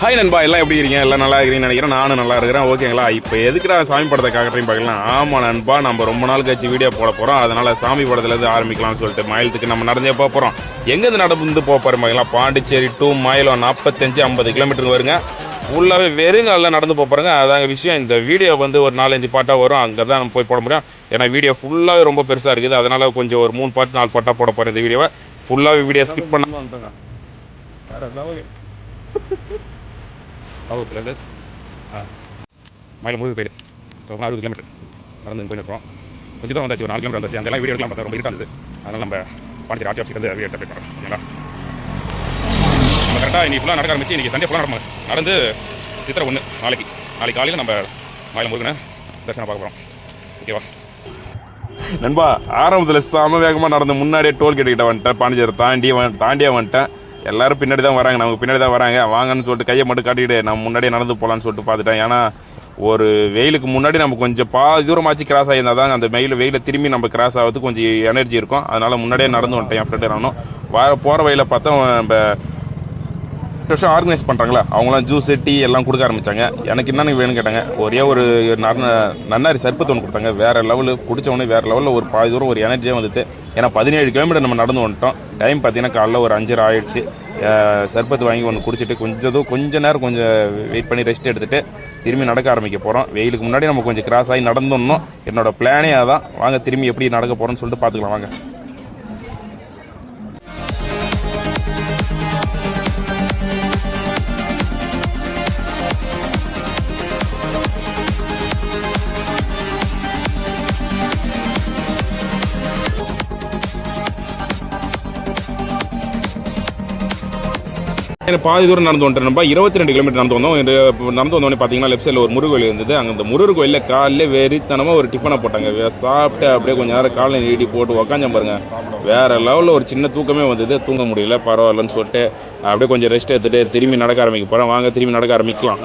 Hi நண்பா எல்லாம் எப்படி இருக்கீங்க? எல்லாம் நல்லா இருக்கிறீங்கன்னு நினைக்கிறேன். நானும் நல்லா இருக்கிறேன். ஓகேங்களா இப்போ எதுக்குடா சாமி படத்தை காட்டுறேன் பார்க்கலாம் ஆமாம் நண்பா நம்ம ரொம்ப நாள் கழிச்சு வீடியோ போட போகிறோம் அதனால சாமி படத்துலேருந்து ஆரம்பிக்கலாம்னு சொல்லிட்டு மயிலத்துக்கு நம்ம நடந்தே போக போகிறோம் எங்கேருந்து நடந்து போக போகிறோம் பார்க்கலாம் பாண்டிச்சேரி டூ மயிலம் நாற்பத்தஞ்சு ஐம்பது கிலோமீட்டர் வருங்க. ஃபுல்லாகவே வெறுங்காலில் நடந்து போக போகிறேங்க அதாங்க விஷயம். இந்த வீடியோ வந்து ஒரு நாலஞ்சு பாட்டாக வரும். அங்கே தான் நம்ம போய் போட முடியும். ஏன்னா வீடியோ ஃபுல்லாகவே ரொம்ப பெருசாக இருக்குது. அதனால் கொஞ்சம் ஒரு மூணு பாட்டு நாலு பாட்டாக போட போகிறேன் இந்த வீடியோவை ஃபுல்லாகவே வீடியோ ஸ்கிப் பண்ணாமல் வந்துட்டேங்க வேறு ஏதாவது வகுப்புலேருந்து மயிலம் முழுது போயிடு. அறுபது கிலோமீட்டர் நடந்து இருக்கிறோம் கொஞ்சம் தான் வந்தாச்சு ஒரு நாலு கிலோமீட்டர் வந்தாச்சு. அந்த எல்லாம் வீடியோ எடுக்கலாம் பார்த்தா ரொம்ப இருட்டாக இருந்தது அதனால் நம்ம பாண்டிச்சேரி ஆர்டி ஆஃபீஸ்லேருந்து வீடியோ எடுத்து போயிட்டு ஓகேங்களா நம்ம கரெக்டாக இன்னைக்கு ஃபுல்லாக நடக்க ஆரம்பிச்சு இன்றைக்கி சண்டே ஃபுல்லாக நடக்கும் நடந்து சித்திரை ஒன்று நாளைக்கு. நாளைக்கு காலையில் நம்ம மயிலம் முருகனை தரிசனம் பார்க்க போகிறோம் ஓகேவா நண்பா ஆரம்பத்தில் செம வேகமாக நடந்து முன்னாடியே டோல் கிட்ட வந்துட்டேன். பாண்டிச்சேரி தாண்டி வந்து- தாண்டியே வந்துட்டேன். எல்லாரும் பின்னாடி தான் வராங்க. நமக்கு பின்னாடி தான் வராங்க. வாங்கன்னு சொல்லிட்டு கையை மட்டும் காட்டிட்டு நம்ம முன்னாடியே நடந்து போகலான்னு சொல்லிட்டு பார்த்துட்டேன். ஏன்னா ஒரு வெயிலுக்கு முன்னாடி நம்ம கொஞ்சம் பா தூரமாச்சு கிராஸ் ஆகியிருந்தால் தான் அந்த வெயில் வெயிலில் திரும்பி நம்ம கிராஸ் ஆகிறதுக்கு கொஞ்சம் எனர்ஜி இருக்கும். அதனால் முன்னாடியே நடந்து வந்துட்டேன். என் ஃப்ரெண்டு நானும். வர போகிற வழியில் பார்த்தா நம்ம வருஷம் ஆர்கனைஸ் பண்ணுறாங்களா அவங்களாம் ஜூஸ் டீ எல்லாம் கொடுக்க ஆரம்பிச்சாங்க. எனக்கு என்னென்ன வேணும்னு கேட்டாங்க. ஒரே ஒரு நன்ன நன்னாரி சர்பத்து ஒன்று கொடுத்தாங்க. வேறு லெவலு குடித்தவொடனே வேறு லெவலில் ஒரு பாதி தூரம் ஒரு எனர்ஜியாக வந்துட்டு ஏன்னா பதினேழு கிலோமீட்டர் நம்ம நடந்து வந்துட்டோம். டைம் பார்த்தீங்கன்னா காலைல ஒரு அஞ்சரை ஆயிடுச்சு. சர்பத்து வாங்கி ஒன்று குடிச்சிட்டு கொஞ்சம் தூரம் கொஞ்ச நேரம் கொஞ்சம் வெயிட் பண்ணி ரெஸ்ட் எடுத்துகிட்டு திரும்பி நடக்க ஆரம்பிக்க போகிறோம் வெயிலுக்கு முன்னாடி நம்ம கொஞ்சம் கிராஸ் ஆகி நடந்துடணும். என்னோடய பிளானே அதான். வாங்க திரும்பி எப்படி நடக்க போகிறோம்னு சொல்லிட்டு பார்த்துக்கலாம். வாங்க. எனக்கு பாதி தூரம் நடந்து வந்துட்டேன்ப்பா இருபத்தி ரெண்டு கிலோமீட்டர் நடந்து வந்தோம். நடந்து வந்தோடனே பார்த்தீங்கன்னா லெஃப்ட் சைடில் ஒரு முருகன் கோயில் இருந்தது. அங்கே அந்த முருகர் கோயிலில் காலையில் வெறித்தனமாக ஒரு டிஃபனை போட்டாங்க. சாப்பிட்டு அப்படியே கொஞ்சம் நேரம் காலையில் நீடி போட்டு உக்காஞ்சம் பாருங்க. வேற லெவலில் ஒரு சின்ன தூக்கமே வந்தது. தூங்க முடியல பரவாயில்லன்னு சொல்லிட்டு அப்படியே கொஞ்சம் ரெஸ்ட் எடுத்துகிட்டு திரும்பி நடக்க ஆரம்பிக்க போகிறேன் வாங்க திரும்பி நடக்க ஆரம்பிக்கலாம்.